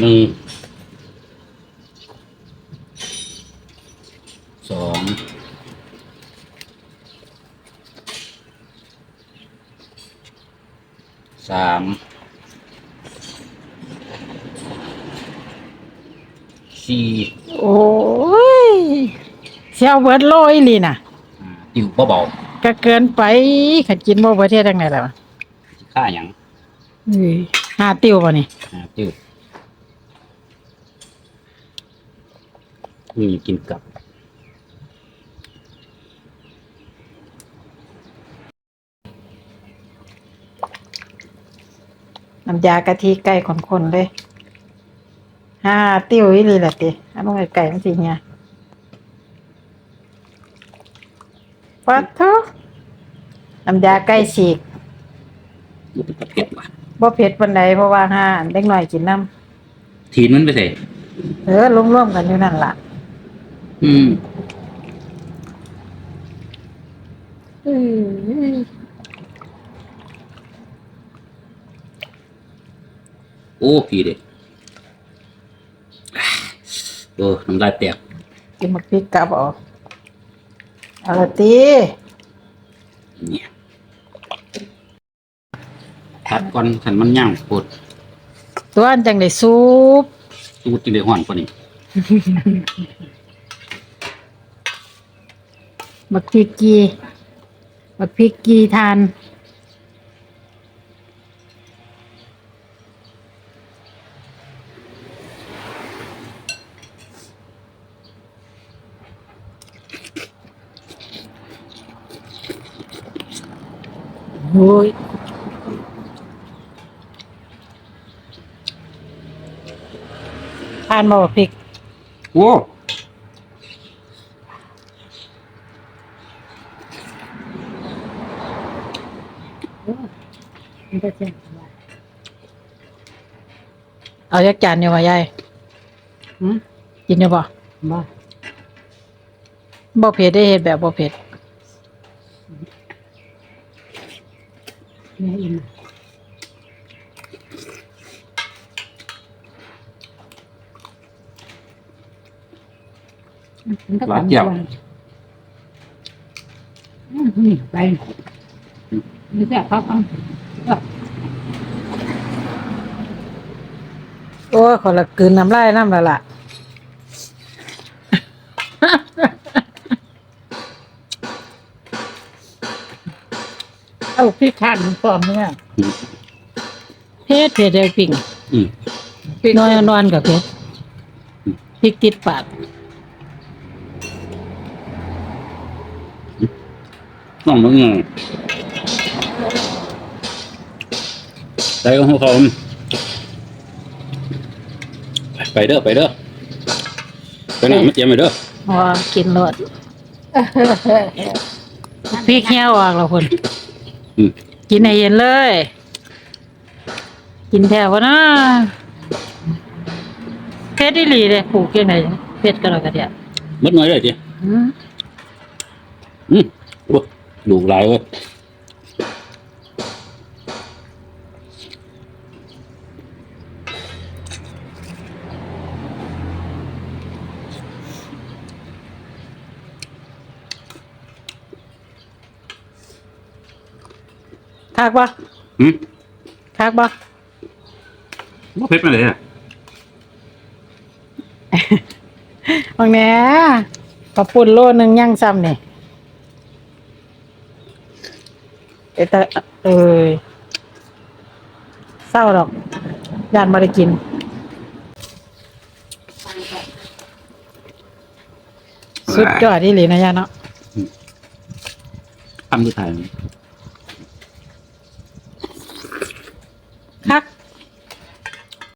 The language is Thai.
หนึ่งสองสามสี่โอ้ยเสียวเบิดโลอีหลีน่ะ อ่าติวเบาก็เกินไปขันกินบ่ประเทศทางไหนแล้ววะๆค่าหยังเอ้ยหาติวบ่นี่อ่าติว นี่กินกับ น้ำยากะทิไก่คนๆเลยหาติวอีหลีล่ะติอันนั้นไก่มันสิเฮียปัดเถอะน้ำยาไก่ฉีกมันเป็นตะเพ็ดว่ะบ่เผ็ดปานใดเพราะว่าห้าเด็กน้อยกินน้ำทีนมันไปใส่ เออรวมๆกันอยู่นั่นล่ะ อืมเอ้ยโอ้พี่เด็กโอ้น้ำลายแตกกินมักพริกกลับเออกเอาละติเนี่ยทัดก่อนขันมันย่างปวดตัวอันจังได้ซุปตูดจิเลยห่อนกว่านี้ บักพริกกีบักพริกกีทาน โอ้ยทานมาบักพริก โอ้ เอาจักจานเนี่ยวะยายหืมกินเนี่ยบ่บ้าบ่เผ็ดได้เฮ็ดแบบบ่เผ็ดแม่อิ่มมันก็หวานเจียวอืมนี่ไป นี่แซ่บครับเอาเอาโอ้ยขอละกลืนน้ำลายน้ำและล่ะเอาพริกขันพร้อมเนี่ยเผ็ดเผ็ดได้ปิ่งอืมนอนนอนกับเผ็ดพริกติดปากน้องมึง ไงใส่ของเขาไปเด้อไปเด้อไปหนังมาเตรียมไปเด้อพอกินรสพริกเหี่ยวออกแล้วคนอืมกินให้เย็นเลย กินแถวนะเผ็ดอีหลีเลยปลูกยังไงเผ็ดก็แล้วกันเดียวมัดหน่อยเลยจีอืมอืมโอ้ลูกหลายเว้ย คักบ่อืมคักบ่บ่เผ็ดมาเลยอะบางแหน่ปลาปุ่นโลนึงย่างซ้ำนี่เอตาเอ้ยเศร้าดอกยานมาได้กิน สุดยอดที่หลีนะยาเนาะทำที่ไทย คัก